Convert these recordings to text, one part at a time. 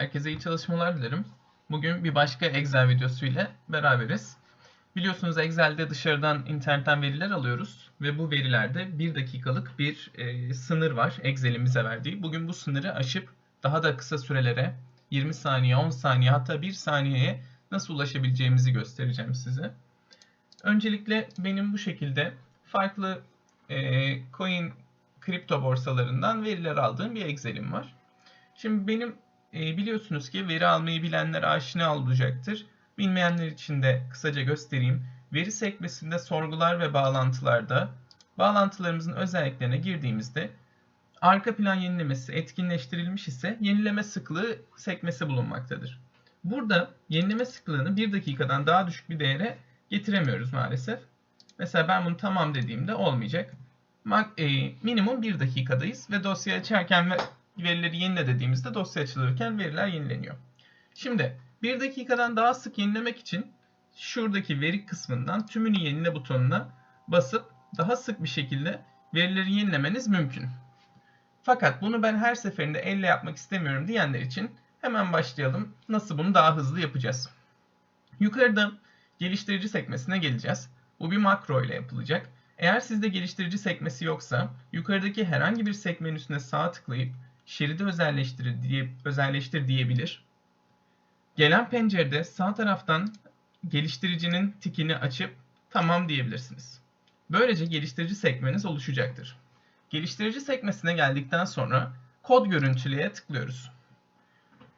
Herkese iyi çalışmalar dilerim. Bugün bir başka Excel videosu ile beraberiz. Biliyorsunuz Excel'de dışarıdan internetten veriler alıyoruz ve bu verilerde 1 dakikalık bir e, sınır var Excel'in bize verdiği. Bugün bu sınırı aşıp daha da kısa sürelere 20 saniye, 10 saniye hatta 1 saniyeye nasıl ulaşabileceğimizi göstereceğim size. Öncelikle benim bu şekilde farklı e, coin kripto borsalarından veriler aldığım bir Excel'im var. Şimdi benim e, biliyorsunuz ki veri almayı bilenler aşina olacaktır. Bilmeyenler için de kısaca göstereyim. Veri sekmesinde sorgular ve bağlantılarda bağlantılarımızın özelliklerine girdiğimizde arka plan yenilemesi etkinleştirilmiş ise yenileme sıklığı sekmesi bulunmaktadır. Burada yenileme sıklığını 1 dakikadan daha düşük bir değere getiremiyoruz maalesef. Mesela ben bunu tamam dediğimde olmayacak. E, minimum 1 dakikadayız ve dosya açarken ve verileri yenile dediğimizde dosya açılırken veriler yenileniyor. Şimdi 1 dakikadan daha sık yenilemek için şuradaki veri kısmından tümünü yenile butonuna basıp daha sık bir şekilde verileri yenilemeniz mümkün. Fakat bunu ben her seferinde elle yapmak istemiyorum diyenler için hemen başlayalım. Nasıl bunu daha hızlı yapacağız? Yukarıda geliştirici sekmesine geleceğiz. Bu bir makro ile yapılacak. Eğer sizde geliştirici sekmesi yoksa yukarıdaki herhangi bir sekmenin üstüne sağ tıklayıp şeridi özelleştir, diye, özelleştir diyebilir. Gelen pencerede sağ taraftan geliştiricinin tikini açıp tamam diyebilirsiniz. Böylece geliştirici sekmeniz oluşacaktır. Geliştirici sekmesine geldikten sonra kod görüntüleye tıklıyoruz.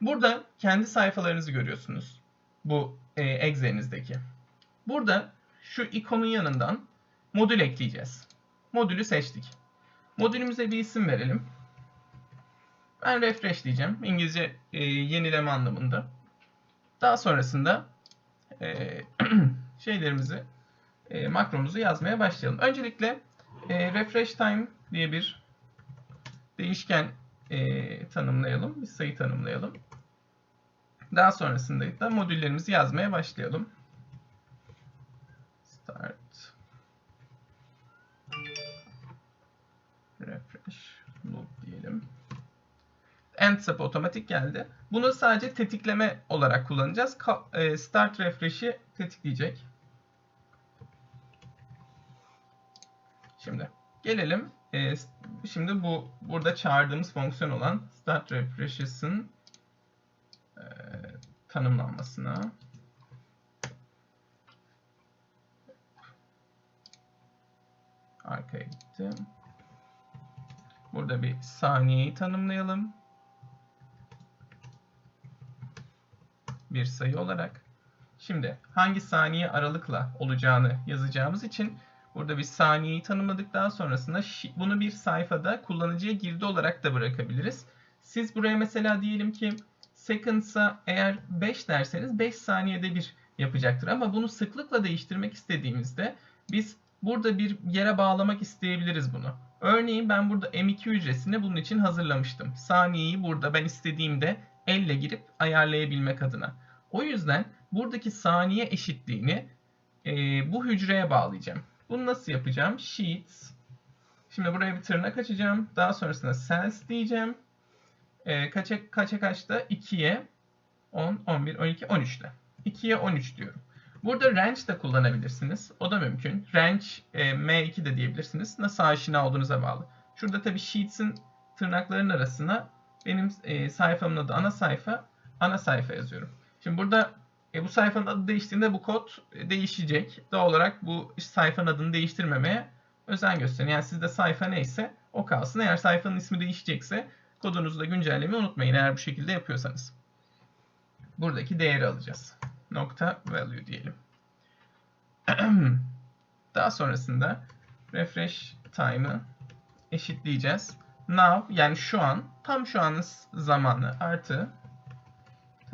Burada kendi sayfalarınızı görüyorsunuz. Bu e, Excel'inizdeki. Burada şu ikonun yanından modül ekleyeceğiz. Modülü seçtik. Modülümüze bir isim verelim. Ben refresh diyeceğim. İngilizce e, yenileme anlamında. Daha sonrasında e, şeylerimizi, e, makromuzu yazmaya başlayalım. Öncelikle e, refresh time diye bir değişken e, tanımlayalım. Bir sayı tanımlayalım. Daha sonrasında da modüllerimizi yazmaya başlayalım. Start. Refresh loop diyelim. End step otomatik geldi. Bunu sadece tetikleme olarak kullanacağız. E, start refresh'i tetikleyecek. Şimdi gelelim. E, şimdi bu burada çağırdığımız fonksiyon olan start refresh'in e, tanımlanmasına. Arkaya gittim. Burada bir saniyeyi tanımlayalım. Bir sayı olarak. Şimdi hangi saniye aralıkla olacağını yazacağımız için burada bir saniyeyi tanımladıktan sonrasında bunu bir sayfada kullanıcıya girdi olarak da bırakabiliriz. Siz buraya mesela diyelim ki seconds'a eğer 5 derseniz 5 saniyede bir yapacaktır. Ama bunu sıklıkla değiştirmek istediğimizde biz burada bir yere bağlamak isteyebiliriz bunu. Örneğin ben burada M2 hücresini bunun için hazırlamıştım. Saniyeyi burada ben istediğimde elle girip ayarlayabilmek adına. O yüzden buradaki saniye eşitliğini e, bu hücreye bağlayacağım. Bunu nasıl yapacağım? Sheets. Şimdi buraya bir tırnak açacağım. Daha sonrasında cells diyeceğim. E, kaça, kaça kaçta? 2'ye 10, 11, 12, 13'te. 2'ye 13 diyorum. Burada range de kullanabilirsiniz. O da mümkün. Range e, M2 de diyebilirsiniz. Nasıl aşina olduğunuza bağlı. Şurada tabii Sheets'in tırnakların arasına benim e, sayfamın adı ana sayfa, ana sayfa yazıyorum. Şimdi burada e, bu sayfanın adı değiştiğinde bu kod e, değişecek. Doğal olarak bu sayfanın adını değiştirmemeye özen gösterin. Yani sizde sayfa neyse o kalsın. Eğer sayfanın ismi değişecekse kodunuzu da güncellemeyi unutmayın eğer bu şekilde yapıyorsanız. Buradaki değeri alacağız. Nokta value diyelim. Daha sonrasında refresh time'ı eşitleyeceğiz. Now yani şu an tam şu anın zamanı artı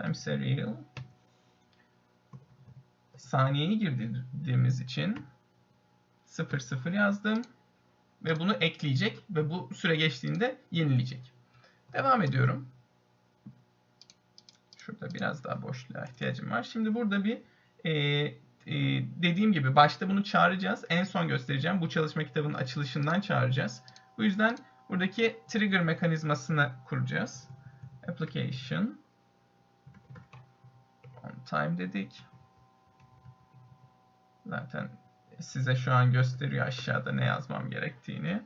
time serial saniyeyi girdiğimiz için 00 yazdım ve bunu ekleyecek ve bu süre geçtiğinde yenileyecek. Devam ediyorum. Şurada biraz daha boşluğa ihtiyacım var. Şimdi burada bir e, e, dediğim gibi başta bunu çağıracağız. En son göstereceğim. Bu çalışma kitabının açılışından çağıracağız. Bu yüzden buradaki trigger mekanizmasını kuracağız. Application on time dedik. Zaten size şu an gösteriyor aşağıda ne yazmam gerektiğini.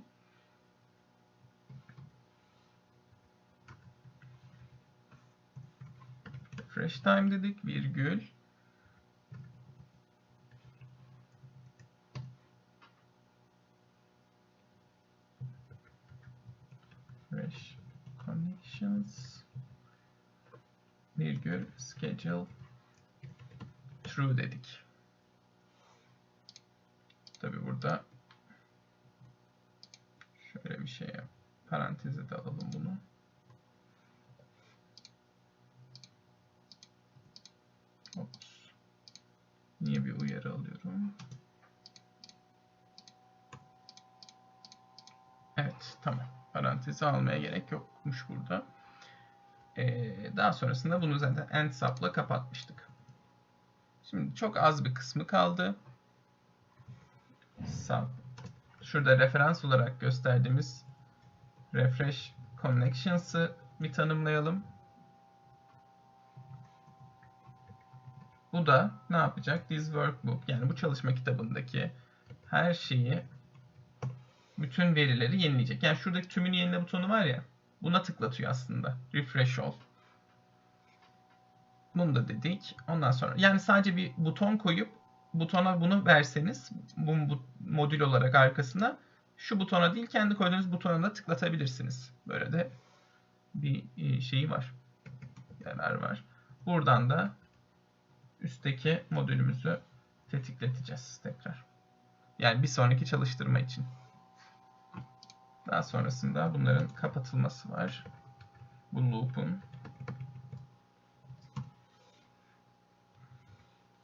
Refresh time dedik. Virgül. Refresh connections. Virgül schedule true dedik. Tabi burada şöyle bir şey yap. De alalım bunu. Ops. Niye bir uyarı alıyorum? Evet, tamam. Parantezi almaya gerek yokmuş burada. Ee, daha sonrasında bunu zaten end sub'la kapatmıştık. Şimdi çok az bir kısmı kaldı. Şurada referans olarak gösterdiğimiz refresh connections'ı bir tanımlayalım. Bu da ne yapacak? This workbook yani bu çalışma kitabındaki her şeyi bütün verileri yenileyecek. Yani şuradaki tümünü yenile butonu var ya buna tıklatıyor aslında. Refresh all. Bunu da dedik. Ondan sonra yani sadece bir buton koyup butona bunu verseniz bu, bu modül olarak arkasına şu butona değil kendi koyduğunuz butona da tıklatabilirsiniz. Böyle de bir şeyi var. Yarar var. Buradan da üstteki modülümüzü tetikleteceğiz tekrar. Yani bir sonraki çalıştırma için. Daha sonrasında bunların kapatılması var. Bu loop'un.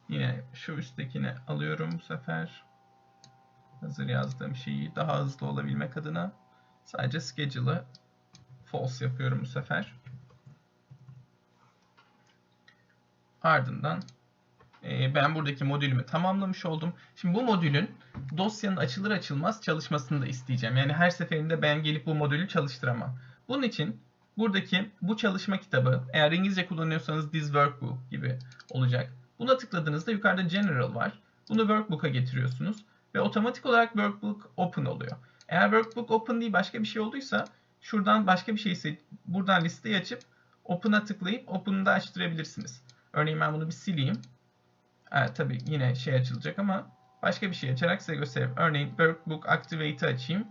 Yine şu üsttekini alıyorum bu sefer. Hazır yazdığım şeyi daha hızlı olabilmek adına sadece schedule'ı false yapıyorum bu sefer. Ardından ben buradaki modülümü tamamlamış oldum. Şimdi bu modülün dosyanın açılır açılmaz çalışmasını da isteyeceğim. Yani her seferinde ben gelip bu modülü çalıştıramam. Bunun için buradaki bu çalışma kitabı eğer İngilizce kullanıyorsanız this workbook gibi olacak. Buna tıkladığınızda yukarıda general var. Bunu workbook'a getiriyorsunuz ve otomatik olarak workbook open oluyor. Eğer workbook open değil başka bir şey olduysa şuradan başka bir şeyse buradan listeyi açıp open'a tıklayıp open'ı da açtırabilirsiniz. Örneğin ben bunu bir sileyim. Evet, tabii yine şey açılacak ama başka bir şey açarak size göstereyim. Örneğin Workbook Activate'ı açayım.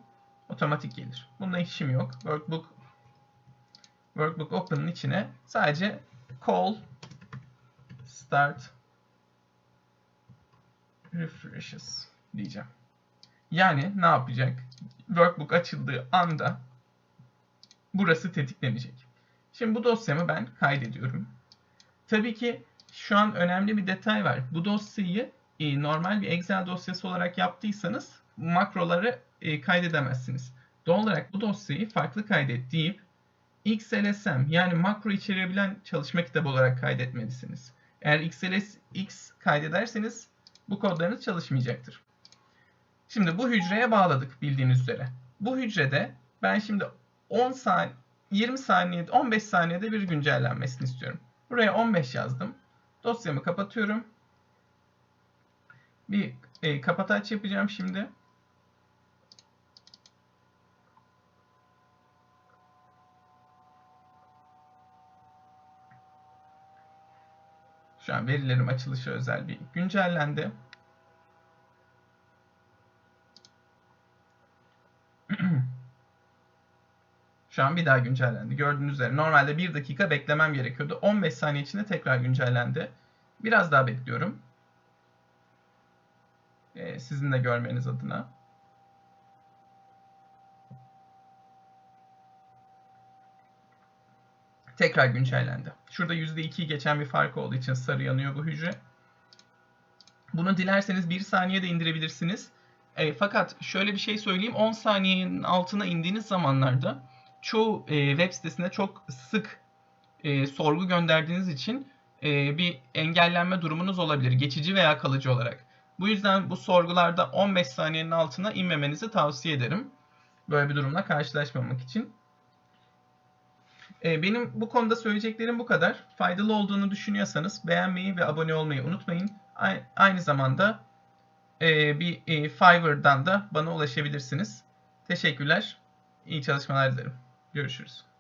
Otomatik gelir. Bununla işim yok. Workbook Workbook Open'ın içine sadece call start refreshes diyeceğim. Yani ne yapacak? Workbook açıldığı anda burası tetiklenecek. Şimdi bu dosyamı ben kaydediyorum. Tabii ki şu an önemli bir detay var. Bu dosyayı e, normal bir Excel dosyası olarak yaptıysanız makroları e, kaydedemezsiniz. Doğal olarak bu dosyayı farklı kaydet deyip XLSM yani makro içerebilen çalışma kitabı olarak kaydetmelisiniz. Eğer XLSX kaydederseniz bu kodlarınız çalışmayacaktır. Şimdi bu hücreye bağladık bildiğiniz üzere. Bu hücrede ben şimdi 10 saniye 20 saniyede 15 saniyede bir güncellenmesini istiyorum. Buraya 15 yazdım. Dosyamı kapatıyorum. Bir e, kapataç yapacağım şimdi. Şu an verilerim açılışı özel bir güncellendi. Şu an bir daha güncellendi. Gördüğünüz üzere normalde 1 dakika beklemem gerekiyordu. 15 saniye içinde tekrar güncellendi. Biraz daha bekliyorum. Ee, sizin de görmeniz adına. Tekrar güncellendi. Şurada %2'yi geçen bir fark olduğu için sarı yanıyor bu hücre. Bunu dilerseniz 1 saniyede indirebilirsiniz. E, fakat şöyle bir şey söyleyeyim. 10 saniyenin altına indiğiniz zamanlarda çoğu e, web sitesinde çok sık e, sorgu gönderdiğiniz için e, bir engellenme durumunuz olabilir. Geçici veya kalıcı olarak. Bu yüzden bu sorgularda 15 saniyenin altına inmemenizi tavsiye ederim. Böyle bir durumla karşılaşmamak için. E, benim bu konuda söyleyeceklerim bu kadar. Faydalı olduğunu düşünüyorsanız beğenmeyi ve abone olmayı unutmayın. Aynı zamanda e, bir e, Fiverr'dan da bana ulaşabilirsiniz. Teşekkürler. İyi çalışmalar dilerim. Görüşürüz.